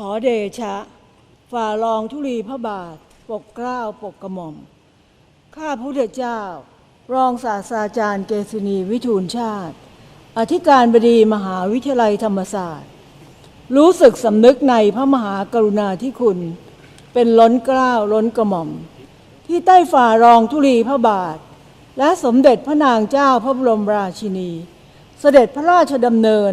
ขอเดชะ ฝ่าลองธุลีพระบาท ปกเกล้าปกกระหม่อม ข้าพระพุทธเจ้า รองศาสตราจารย์เกษณีวิทูลชาติ อธิการบดีมหาวิทยาลัยธรรมศาสตร์ รู้สึกสำนึกในพระมหากรุณาธิคุณ เป็นล้นเกล้าวล้นกระหม่อม ที่ใต้ฝ่ารองธุลีพระบาท และสมเด็จพระนางเจ้าพระบรมราชินี เสด็จพระราชดำเนิน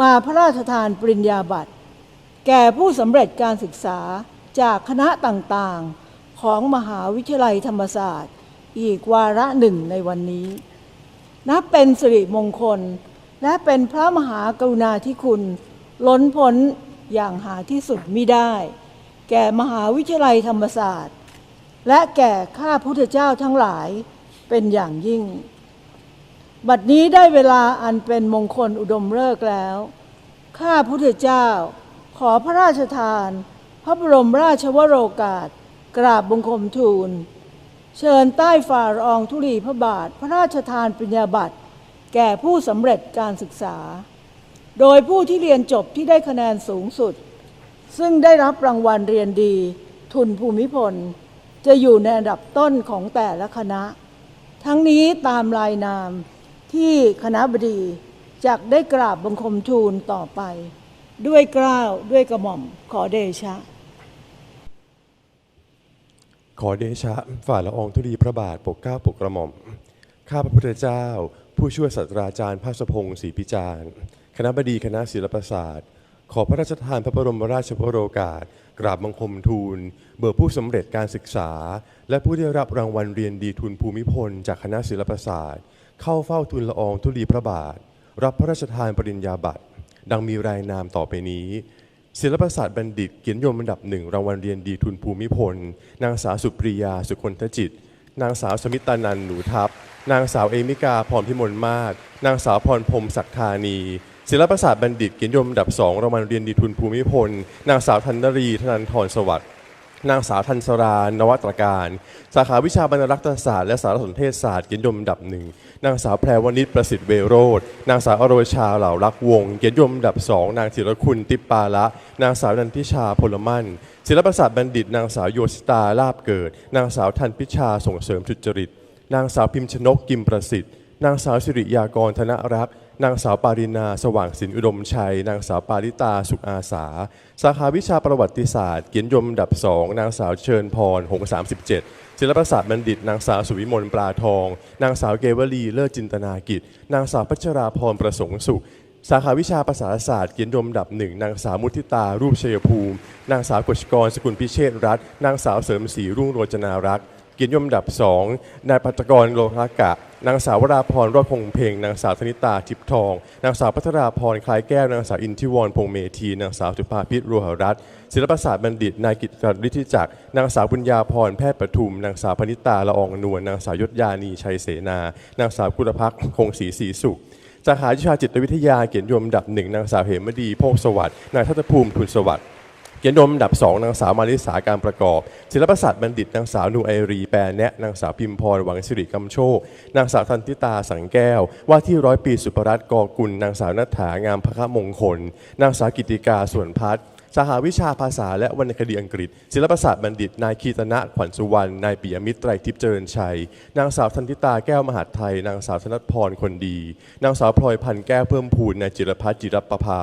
มาพระราชทานปริญญาบัตร แก่ผู้สำเร็จการศึกษาจากคณะต่างๆ ของมหาวิทยาลัยธรรมศาสตร์ อีกวาระหนึ่งในวันนี้ นับเป็นสิริมงคล และเป็นพระมหากรุณาธิคุณ ล้นพ้นอย่างหาที่สุดมิได้ แก่มหาวิทยาลัยธรรมศาสตร์ และแก่ข้าพุทธเจ้าทั้งหลายเป็นอย่างยิ่ง บัดนี้ได้เวลาอันเป็นมงคลอุดมฤกษ์แล้ว ข้าพุทธเจ้า ขอพระราชทาน พระบรมราชวโรกาส กราบบังคมทูล เชิญใต้ฝ่าละองธุลีพระบาท พระราชทานปริญญาบัตร แก่ผู้สำเร็จการศึกษา โดยผู้ที่เรียนจบที่ได้คะแนนสูงสุด ซึ่งได้รับรางวัลเรียนดี ทุนภูมิพล จะอยู่ในอันดับต้นของแต่ละคณะ ทั้งนี้ตามรายนามที่คณะบดีจักได้กราบบังคมทูลต่อไป ด้วยกล้าวด้วยกระหม่อมขอเดชะ ขอเดชะฝ่าละอองธุลีพระบาทปกเกล้าปกกระหม่อม ข้าพระพุทธเจ้า ผู้ช่วยศาสตราจารย์ภาสพงศ์ศรีพิจารณ์คณะบดีคณะศิลปศาสตร์ ขอพระราชทานพระบรมราชวโรกาสกราบบังคมทูล เบิกผู้สำเร็จการศึกษา และผู้ได้รับรางวัลเรียนดีทุนภูมิพล จากคณะศิลปศาสตร์ เข้าเฝ้าทุนละอองธุลีพระบาท รับพระราชทานปริญญาบัตร ดังมีรายนามต่อไปนี้ ศิลปศาสตร์บัณฑิตเกียรติยมอันดับหนึ่งรางวัลเรียนดีทุนภูมิพล นางสาวสุปริยาสุคนทจิต นางสาวสมิตานันหนูทัพ นางสาวเอมิกาพรพิมลมาก นางสาวพรพรมศักธานีศิลปศาสตร์บัณฑิตเกียรตินิยมอันดับสองรางวัลเรียนดีทุนภูมิพล นางสาวธันนรีธนันทรสวัสดิ์ นางสาวทันสรานวัตรการ สาขาวิชาบรรณรักษศาสตร์และสารสนเทศศาสตร์เกียรติยมดับหนึ่งนางสาวแพรวณิชประสิทธิ์เวโรธนางสาวอโรชาเหล่ารักวงเกียรติยมดับสองนางจิรคุณติปปาละนางสาวนันทิชาพลมั่นศิลปศาสตร์บัณฑิต นางสาวโยสิตาลาบเกิด นางสาวทันพิชาส่งเสริมสุจริต นางสาวพิมชนกกิมประสิทธิ์ นางสาวสิริยากรธนรักษ์ นางสาวปารินา สว่างสินอุดมชัย นางสาวปาริตาสุขอาสา สาขาวิชาประวัติศาสตร์ เกียรติยมดับสองนางสาวเชิญพร หงสามสิบเจ็ดศิลปศาสตร์บัณฑิต นางสาวสุวิมลปลาทอง นางสาวเกวลีเลิศจินตนากิจ นางสาวพัชราพรประสงค์สุข สาขาวิชาภาษาศาสตร์เกียรติยมดับหนึ่งนางสาวมุทิตารูปเชยภูมิ นางสาวกฤษกรสกุลพิเชษรัตน์นางสาวเสริมศรีรุ่งโรจนารักษ์ เกียรตินยมอันดับ 2 นายปัตกรโลภกะ นางสาววราพรรอดพงเพงนางสาวธนิตาทิพทอง นางสาวพัทราพรคล้ายแก้ว นางสาวอินทิวรพงเมธี นางสาวสุภาพิษโรหรัตน์ศิลปศาสตร์บัณฑิต นายกิตติฤทธิจักร นางสาวบุญญาพรแพทย์ปทุม นางสาวพนิตาละอองนวล นางสาวยศยานีชัยเสนา นางสาวกุลภักด์คงศรีศรีสุขสาขาวิชาจิตวิทยาเกียรตินิยมอันดับหนึ่งนางสาวเหมดีโพกสวัสดิ์นายทัตภูมิทุนสวัสดิ์ กียรตินิยมอันดับ 2 นางสาวมาริสาการประกอบ ศิลปศาสตร์บัณฑิตนางสาวนูไอรีแปรแนะนางสาวพิมพรหวังสิริกำโชค นางสาวทันติตาสังแก้ว ว่าที่ร้อยปีสุปรัตน์กอกุล นางสาวนัฐฐางามพระมงคล นางสาวกิติกาส่วนพัฒน์ สาขาวิชาภาษาและวรรณคดีอังกฤษ ศิลปศาสตร์บัณฑิต นายคีตนะขวัญสุวรรณ นายปิยมิตรไตรทิพย์เจริญชัย นางสาวธันทิตาแก้วมหาไทย นางสาวธนพรคนดี นางสาวพลอยพันธ์แก้วเพิ่มพูนนายจิรพัฒน์จิรประภา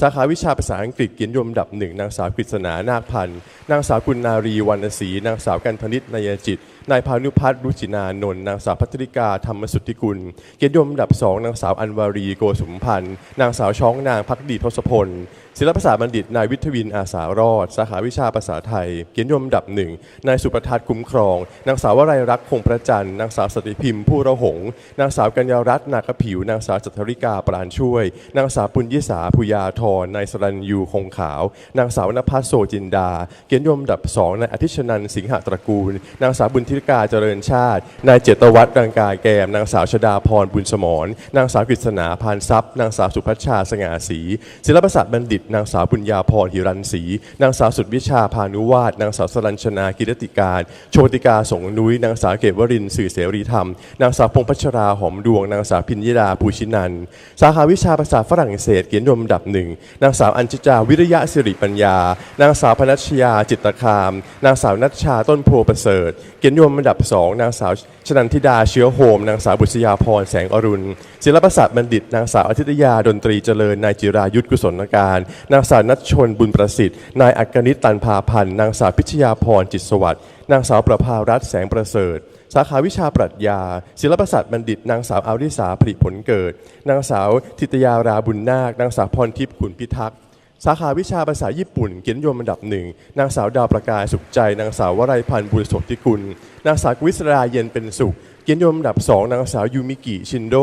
สาขาวิชาภาษาอังกฤษเกียรติยมดับหนึ่งนางสาวกฤษณานาคพันธ์ นางสาวกุลนารีวรรณศรีนางสาวกันธนิตนายจิต นายพานุพัฒน์รุจินานนท์นางสาวพัทริกาธรรมสุทธิกุล เกียรติยมอันดับสองนางสาวอันวารีโกสุมพันธ์ นางสาวช้องนางพักดีทศพล ศิลปศาสตร์บัณฑิต นายวิทวินอาสารอด สาขาวิชาภาษาไทย เกียรติยมอันดับหนึ่งนายสุประทัศน์คุ้มครอง นางสาววรัยรักษ์คงประจันนางสาวสติพิมพ์ผู้ระหง นางสาวกัญญารัตน์นากผิว นางสาวจัตริกาปราณช่วย นางสาวปุญยิสาพุยาธรนายสรัญยูคงขาว นางสาวนภัสโซจินดา เกียรติยมอันดับสองนายอธิชนันสิงหตระกูล นางสาวบุญทิธิกาเจริญชาติ นายเจตวัฒน์รังกายแกม นางสาวชดาพรบุญสมรนางสาวกฤษณาพานทรัพย์ นางสาวสุพัชชาสง่าศรีศิลปศาสตร์บัณฑิต นางสาวบุญญาพรหิรันศรีนางสาวสุดวิชาพานุวาสนางสาวสรัญชนากิรติการ โชติกาสงนุ้ยนางสาวเกตวรินสื่อเสรีธรรม นางสาวพงพัชราหอมดวง นางสาวพิญญดาภูชินันสาขาวิชาภาษาฝรั่งเศสเกียรตินิยมดับหนึ่งนางสาวอัญชจาวิริยะสิริปัญญา นางสาวพนัชยาจิตรคาม นางสาวนัชชาต้นโพประเสริฐเกียรตินิมอันดับสองนางสาวชนันทิดาเชื้อโฮม นางสาวบุษยาพรแสงอรุณ ศิลปศาสตร์บัณฑิต นางสาวอาทิตยาดนตรีเจริญ นายจิรายุทธกุศลการ นางสาวนัชชนบุญประสิทธิ์ นายอักนิตตันพาพันธ์ นางสาวพิชยาพรจิตสวัสดิ์ นางสาวประภารัตน์แสงประเสริฐ สาขาวิชาปรัชญา ศิลปศาสตร์บัณฑิต นางสาวอาริสาผลิผลเกิด นางสาวทิตยาราบุญนาค นางสาวพรทิพย์ขุนพิทักษ์ สาขาวิชาภาษาญี่ปุ่น เกียรตินิยมอันดับหนึ่ง นางสาวดาวประกายสุขใจ นางสาววรัยพันธ์บุญสมทิกุล นางสาวกวิศราเย็นเป็นสุข เกียรตินิยมอันดับสองนางสาวยูมิกิชินโด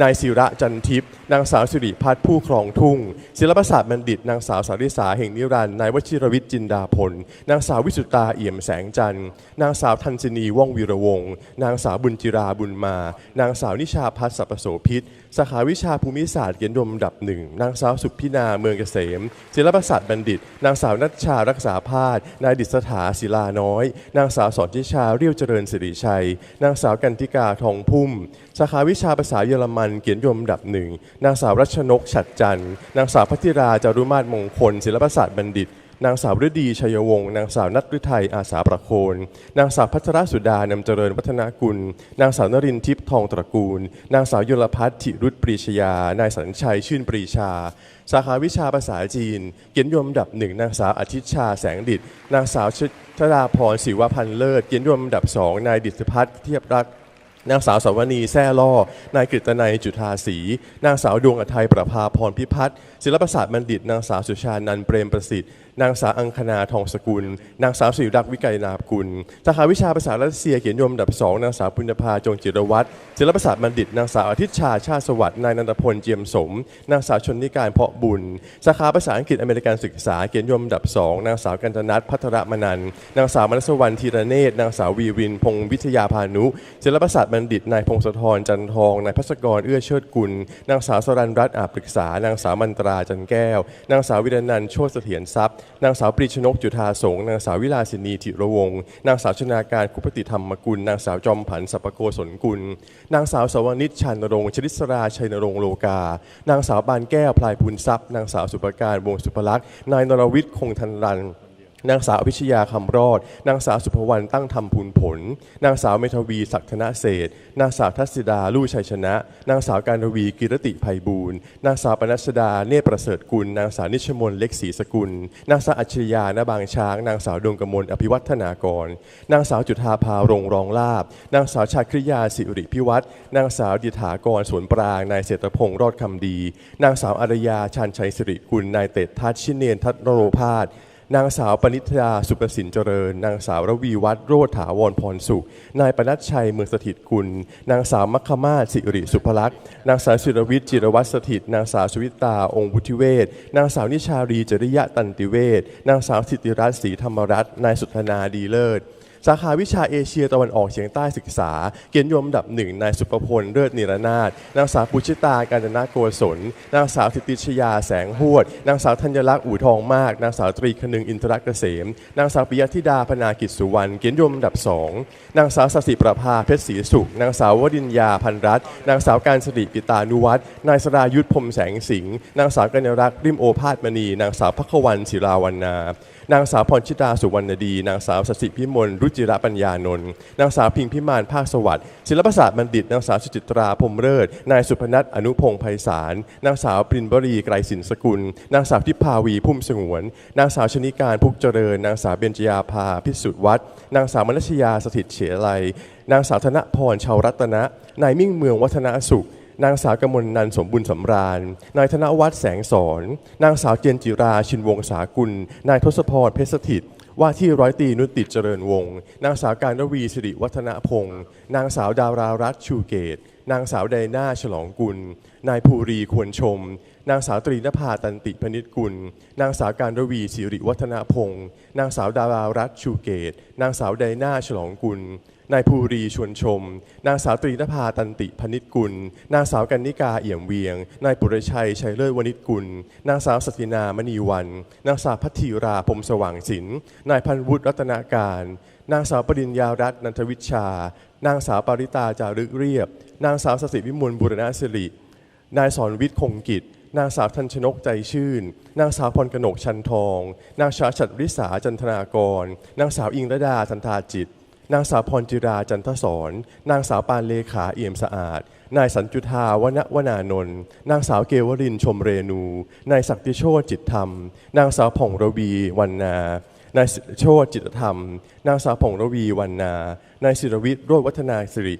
นายศิระจันทิพย์ นางสาวสิริพัฒน์ผู้ครองทุ่ง ศิลปศาสตร์บัณฑิต นางสาวสาริสาแห่งนิรันดร์ นายวชิรวิทย์จินดาพล นางสาววิสุตาเอี่ยมแสงจันทร์ นางสาวทันจินีว่องวีระวงศ์ นางสาวบุญจิราบุญมา นางสาวนิชาพัฒน์สัพโสพิษ สาขาวิชาภูมิศาสตร์เกียรตินิยมดับหนึ่งนางสาวสุพินาเมืองเกษมศิลปศาสตร์บัณฑิต นางสาวนัชชารักษาพาสนายดิษฐาศิลาน้อย นางสาวสอนทิชาเรียวเจริญสิริชัย นางสาวกันติกาทองพุ่ม สาขาวิชาภาษาเยอรมันเกียรตินิยมดับหนึ่งนางสาวรัชนกฉัดจันทร์นางสาวพัทิราจารุมาศมงคล ศิลปศาสตร์บัณฑิต นางสาวฤดีชัยวงศ์นางสาวนัทฤทัยอาสาประโคน นางสาวพัชรสุดานำเจริญวัฒนากุล นางสาวนรินทริพย์ทองตระกูล นางสาวยลพัฒน์ธิรุตปรีชยา นายสัญชัยชื่นปรีชา สาขาวิชาภาษาจีน เกียรติยมดับหนึ่งนางสาวอาทิตย์ชาแสงดิตนางสาวชดาพรศิวพันธ์เลิศ เกียรติยมดับสองนายดิษพัฒน์เทียบรักนางสาวสวนีแซ่ล่อ นายกฤตนัยจุธาศรี นางสาวดวงอทัยประภาพรพิพัฒน์ศิลปศาสตร์บัณฑิต นางสาวสุชานันเปรมประสิทธิ์นางสาวอังคณาทองสกุล นางสาวสิริรักษ์วิกัยนากุลสาขาวิชาภาษารัสเซียเกียนยมดับสองนางสาวปุญญภาจงจิรวัตรศิลปศาสตร์บัณฑิต นางสาวอาทิตย์ชาชาติสวัสดิ์นายนันทพลเจียมสม นางสาวชนนิการเพาะบุญสาขาภาษาอังกฤษอเมริกันศึกษาเกียนยมดับสองนางสาวกันตนัทพัทรมนันนางสาวมนัสวรรณธีรเนตรนางสาววีวินพงศ์วิทยาพานุศิลปศาสตร์บัณฑิตนายพงศธรจันทองนายพัศกรเอื้อเชิดกุล นางสาวสรันรัตน์อาปรึกษานางสาวมันตราจันแก้ว นางสาววิรนันโชติเสถียรทรัพย์นางสาวปรีชนกจุธาสง นางสาววิลาสินีธิระวงนางสาวชนาการคุปติธรรมกุล นางสาวจอมผันสัพโกศลกุล นางสาวสวนิชชันนรงชลิศราชัยนรงโลกา นางสาวบานแก้วพลายพูนทรัพย์ นางสาวสุภการวงสุภลักษณ์ นายนรวิทย์คงทันรัน นางสาวอภิชยาคำรอด นางสาวสุภวรรณตั้งธรรมพูนผล นางสาวเมทวีศักธนเศษ นางสาวทัศิดาลู่ชัยชนะ นางสาวการวีกิรติภัยบูรณ์ นางสาวปนัสดาเนตรประเสริฐกุล นางสาวนิชมนเล็กศรีสกุล นางสาวอัจฉริยาณบางช้าง นางสาวดวงกมลอภิวัฒนากร นางสาวจุธาภารงรองลาบ นางสาวชาคริยาสิริพิวัตร นางสาวดิฐากรสวนปราง นายเศรษฐพงศ์รอดคำดี นางสาวอารยาชาญชัยสิริกุล นายเตดทัศน์ชินเนนทัตโรพาส นางสาวปณิธาสุประสินเจริญ นางสาวระวีวัฒน์โรธถาวรพรสุข นายปนัชชัยเมืองสถิตกุล นางสาวมัคคมาศสิริสุภลักษณ์ นางสาวศิรวิทย์จิรวัตรสถิต นางสาวสวิตาองค์บุติเวศนางสาวนิชารีจริยะตันติเวศนางสาวสิทธิรัตน์ศรีธรรมรัตน์นายสุธนาดีเลิศ สาขาวิชาเอเชียตะวันออกเฉียงใต้ศึกษา เกียรติยมอันดับหนึ่งนายสุประพลเลิศนิรนาถนางสาวปุชิตาการจนาโกศลนางสาวธิติชยาแสงหวด นางสาวธัญลักษณ์อู่ทองมาก นางสาวตรีคนึงอินทรเกษม นางสาวปิยธิดาพนากิจสุวรรณเกียรติยมอันดับสองนางสาวสสิประภาเพชรศรีสุข นางสาววดินยาพันรัตน์นางสาวการสริปิตานุวัฒน์นายสรายุทธพรมแสงสิงห์นางสาวกัญญรักษ์ริมโอภาสมณี นางสาวพักวันศิลาวันนานางสาวพรชิตาสุวรรณดี นางสาวสสิพิมลรุจิระปัญญานนท์นางสาวพิงพิมานภาคสวัสดิ์ศิลปศาสตร์บัณฑิตนางสาวสุจิตราพรมเลิศนายสุพนัทอนุพงศ์ไพศาลนางสาวปรินบรีไกรสินสกุล นางสาวทิพาวีพุ่มสงวน นางสาวชนิการพุกเจริญ นางสาวเบญจยาภาพิสุทธิ์วัดนางสาวมนัชยาสถิตเฉลัยนางสาวธนพรชาวรัตนะนายมิ่งเมืองวัฒนสุข นางสาวกมลนันสมบุญสำราญ นายธนวัฒน์แสงสอน นางสาวเจนจิราชินวงศากุล นายทศพรเพชรสถิต ว่าที่ร้อยตีนุติเจริญวงศ์นางสาวการรวีสิริวัฒนพงศ์นางสาวดารารัตน์ชูเกต นางสาวไดนาฉลองกุล นายภูรีควรชม นางสาวตรีนภาตันติพนิชกุล นางสาวการรวีสิริวัฒนพงศ์นางสาวดารารัตน์ชูเกต นางสาวไดนาฉลองกุล นายภูรีชวนชม นางสาวตรีนภาตันติพนิชกุล นางสาวกันนิกาเอี่ยมเวียง นายปุรชัยชัยเลิศวณิชกุล นางสาวสตินามณีวัน นางสาวพัทธีราพรมสว่างสินนายพันวุฒิรัตนาการ นางสาวปริญญารัตน์นันทวิชา นางสาวปาริตาจารึกเรียบ นางสาวสสิวิมลบุรณสิริ นายสอนวิทย์คงกิจนางสาวทันชนกใจชื่น นางสาวพรกนกชันทอง นางสาวฉัตรริษาจันทนากร นางสาวอิงระดาจันทาจิต นางสาวพรจิราจันทศร นางสาวปานเลขาเอี่ยมสะอาด นายสันจุธาวณวนานนท์ นางสาวเกวรินชมเรนู นายศักดิโชติจิตธรรม นางสาวผ่องระวีวันนา นายโชติจิตธรรม นางสาวผ่องระวีวันนา นายศิรวิทย์โรจวัฒนาสิริ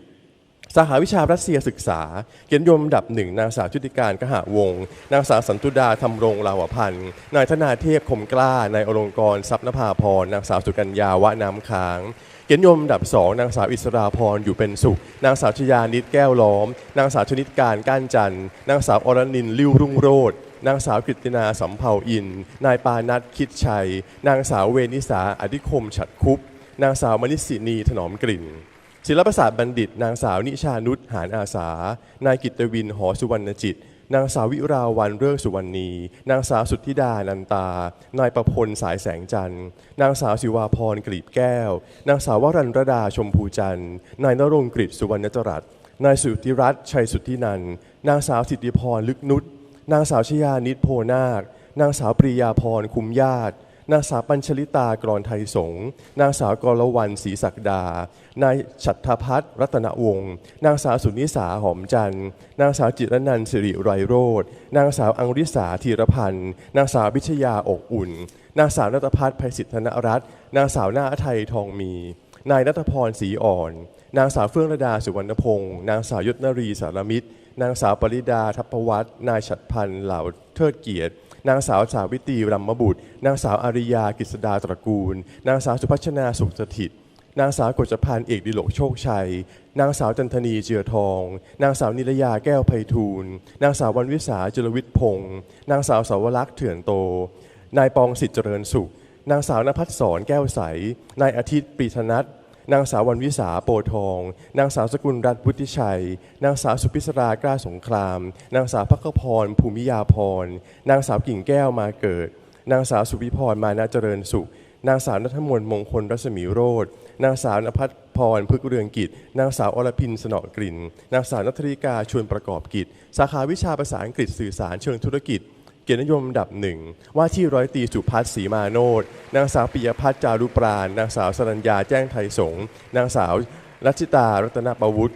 สาขาวิชารัสเซียศึกษา เกียรติยมอันดับหนึ่งนางสาวชุติการกหะวงศ์นางสาวสันตุดาธรรมรงลาวพันธ์นายธนาเทพคมกล้านายอลงกรทรัพย์นภาพรนางสาวสุกัญญาวะน้ำค้างเกียรติยมอันดับสองนางสาวอิสราพรอยู่เป็นสุข นางสาวชยานิดแก้วล้อม นางสาวชนิดการก้านจันทร์นางสาวอรนินลิ้วรุ่งโรจน์นางสาวกฤตินาสำเภาอิน นายปานัทคิดชัย นางสาวเวนิสาอธิคมฉัดคุปนางสาวมณิสินีถนอมกลิ่น ศิลปศาสตร์บัณฑิต นางสาวนิชานุชหานอาสา นายกิตวินหอสุวรรณจิต นางสาววิราวันเรื่องสุวรรณี นางสาวสุทธิดานันตา นายประพลสายแสงจันทร์ นางสาวศิวาพรกลีบแก้ว นางสาววรันรดาชมพูจันทร์ นายนรงกฤษสุวรรณจรัตนายสุทธิรัตน์ชัยสุทธินัน นางสาวสิทธิพรลึกนุชนางสาวชยานิดโพนาคนางสาวปริยาพรคุมญาติ นางสาวปัญชลิตากรอนไทยสงฆ์นางสาวกรวันศรีศักดา นายฉัตรพัฒน์รัตนวงศ์นางสาวสุนิสาหอมจันทร์นางสาวจิรนันสิริไรโรธนางสาวอังริสาธีรพันธ์นางสาววิชยาอกอุ่น นางสาวนัตพัฒน์ภัยสิทธนรัตน์นางสาวนาไทยทองมี นายนัทพรศรีอ่อน นางสาวเฟื่องระดาสุวรรณพงศ์นางสาวยศนรีสารมิตรนางสาวปริดาทัพวัฒนนายฉัตรพันธ์เหล่าเทิดเกียรติ นางสาวสาวิตรีรัมมบุตร นางสาวอาริยากฤษดาตระกูล นางสาวสุพัชนาสุขสถิต นางสาวกฤษพันธ์เอกดิโลกโชคชัย นางสาวจันทนีเจือทอง นางสาวนิรยาแก้วไพฑูรย์นางสาววันวิสาจรวิทย์พงศ์นางสาวสาวรักษ์เถื่อนโต นายปองสิทธิ์เจริญสุข นางสาวนภัสสรแก้วใส นายอาทิตย์ปรีธนัท นางสาววันวิสาโปทอง นางสาวสกุลรัตน์วุฒิชัย นางสาวสุพิศรากล้าสงคราม นางสาวพักพร ภูมิยาพร นางสาวกิ่งแก้วมาเกิด นางสาวสุวิพรมานาเจริญสุข นางสาวนัทมนต์มงคลรัศมีโรธนางสาวนภัสพรพฤกษเรืองกิจ นางสาวอรพินสนอกลิ่น นางสาวนัทริกาชวนประกอบกิจ สาขาวิชาภาษาอังกฤษสื่อสารเชิงธุรกิจ เกียรตินิยมอันดับหนึ่ง ว่าที่ร้อยตรีสุพัฒน์ศรีมาโนดนางสาวปิยพัฒน์จารุปราณ นางสาวสรัญญาแจ้งไทยสงฆ์นางสาวรัชิตารัตนประวุฒิ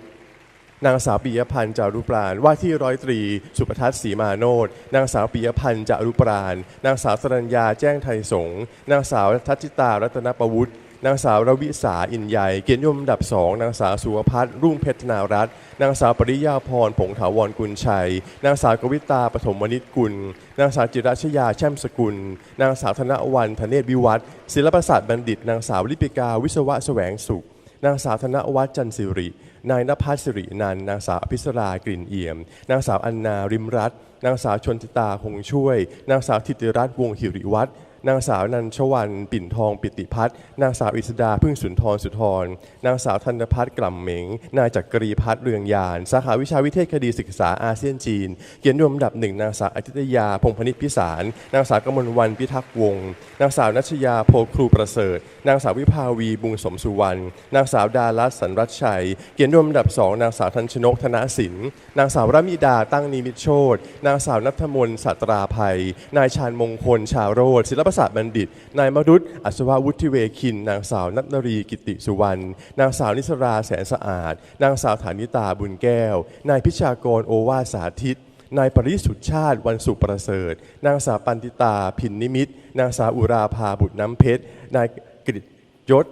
นางสาวปิยพันธ์จารุปราณ ว่าที่ร้อยตรี สุปทัศน์ศรีมาโนดนางสาวปิยพันธ์จารุปราณ นางสาวสรัญญาแจ้งไทยสงฆ์นางสาวทัชจิตารัตนประวุฒิ นางสาวรวิสาอินใหญ่เกียรติยมดับสองนางสาวสุวพัฒน์รุ่งเพชรนารัตน์นางสาวปริยาพรผงถาวรกุลชัย นางสาวกวิตาปฐมวณิชกุล นางสาวจิรัชยาแช่มสกุล นางสาวธนวันธเนศวิวัฒน์ศิลปศาสตร์บัณฑิต นางสาวลิปิกาวิศวะแสวงสุข นางสาวธนวัฒน์จันสิริ นายนภัสสิรินันนางสาวอภิสรากลิ่นเอี่ยม นางสาวอันนาริมรัตน์นางสาวชนทิตาคงช่วย นางสาวธิติรัตน์วงหิริวัฒน์ นางสาวนันชวันปิ่นทองปิติพัฒน์นางสาวอิสดาพึ่งสุนทรสุธรนางสาวธัญพัฒน์กล่ำเหมงนายจักรีพัฒน์เรืองยาน สาขาวิชาวิเทศคดีศึกษาอาเซียนจีน เกียรตินิยมอันดับหนึ่งนางสาวอาทิตยาพงพนิษฐ์พิสาร นางสาวกมลวันพิทักษ์วงศ์นางสาวนัชยาโพครูประเสริฐ นางสาววิภาวีบุงสมสุวรรณนางสาวดารัตสันรัชชัย เกียรตินิยมอันดับสองนางสาวทันชนกธนสินนางสาวรมิดาตั้งนิมิตโชตนางสาวนัทมนสัตราภัย นายชาญมงคลชาวโรธศิลประสาทบัณฑิต นายมรุตอัศววุฒิเวคิน นางสาวนัทนรีกิติสุวรรณ นางสาวนิสราแสนสะอาด นางสาวฐานิตาบุญแก้ว นายพิชากรโอวาสาธิต นายปริสุทธชาติวันสุประเสริฐ นางสาวปันติตาพินนิมิต นางสาวอุราภาบุตรน้ำเพชร นายกฤษยศ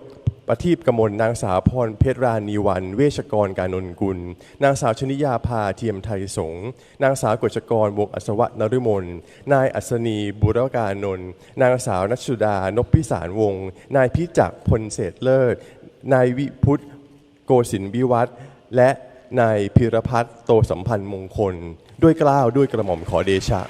ประทีปกมลนางสาวพรเพชรรานีวัน เวชกรการนนกุล นางสาวชนิยาภาเทียมไทยสงนางสาวกฤษกรวงอัศวะนฤมลนายอัศนีบุรการนนนางสาวนัชุดานพพิสารวงศนายพิจักพลเศษเลิศ นายวิพุทธโกศินวิวัฒและนายพิรพัฒน์โตสัมพันธ์มงคล ด้วยกล้าวด้วยกระหม่อมขอเดชะ